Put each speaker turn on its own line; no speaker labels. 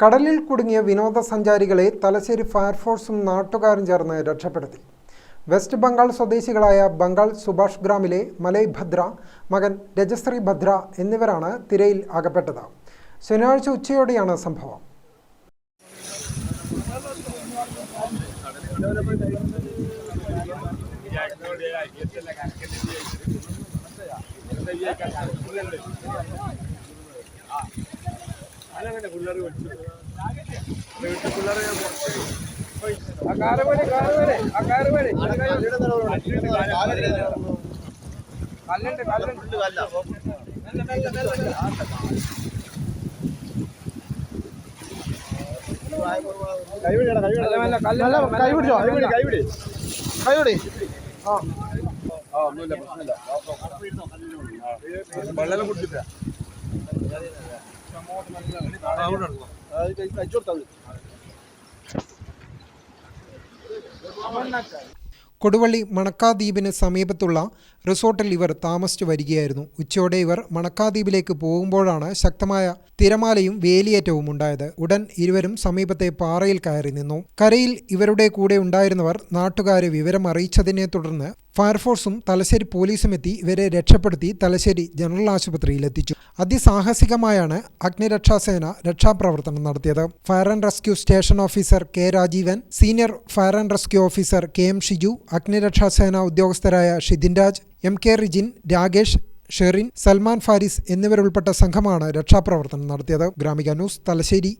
കടലിൽ കുടുങ്ങിയ വിനോദസഞ്ചാരികളെ തലശ്ശേരി ഫയർഫോഴ്സും നാട്ടുകാരും ചേർന്ന് രക്ഷപ്പെടുത്തി. വെസ്റ്റ് ബംഗാൾ സ്വദേശികളായ ബംഗാൾ സുഭാഷ് ഗ്രാമിലെ മലൈ ഭദ്ര മകൻ രജശ്രീ ഭദ്ര എന്നിവരാണ് തിരയിൽ അകപ്പെട്ടത്. ശനിയാഴ്ച ഉച്ചയോടെയാണ് സംഭവം.
കല്ലുണ്ട് കല്ലുണ്ട്. നല്ല നല്ല ആ
ഒന്നുമില്ല പ്രശ്നമില്ല.
വെള്ളം കുടിച്ചിട്ട.
കൊടുവള്ളി മണക്കാദ്വീപിന് സമീപത്തുള്ള റിസോർട്ടിൽ ഇവർ താമസിച്ചു വരികയായിരുന്നു. ഉച്ചയോടെ ഇവർ മണക്കാദ്വീപിലേക്ക് പോകുമ്പോഴാണ് ശക്തമായ തിരമാലയും വേലിയേറ്റവും ഉണ്ടായത്. ഉടൻ ഇരുവരും സമീപത്തെ പാറയിൽ കയറി നിന്നു. കരയിൽ ഇവരുടെ കൂടെ ഉണ്ടായിരുന്നവർ നാട്ടുകാരെ വിവരം അറിയിച്ചതിനെ തുടർന്ന് ഫയർഫോഴ്സും തലശ്ശേരി പോലീസും എത്തി. ഇവരെ രക്ഷപ്പെടുത്തി തലശ്ശേരി ജനറൽ ആശുപത്രിയിൽ എത്തിച്ചു അതിസാഹസികമായാണ് അഗ്നിരക്ഷാസേന രക്ഷാപ്രവർത്തനം നടത്തിയത്. Fire and rescue station officer K Rajeevan senior fire and rescue officer K M Shiju അഗ്നിരക്ഷാസേന ഉദ്യോഗസ്ഥരായ ഷിതിൻ രാജ് എം കെ റിജിൻ രാകേഷ് ഷെറിൻ സൽമാൻ ഫാരിസ് എന്നിവരുൾപ്പെട്ട സംഘമാണ് രക്ഷാപ്രവർത്തനം നടത്തിയത്. ഗ്രാമിക ന്യൂസ് തലശ്ശേരി.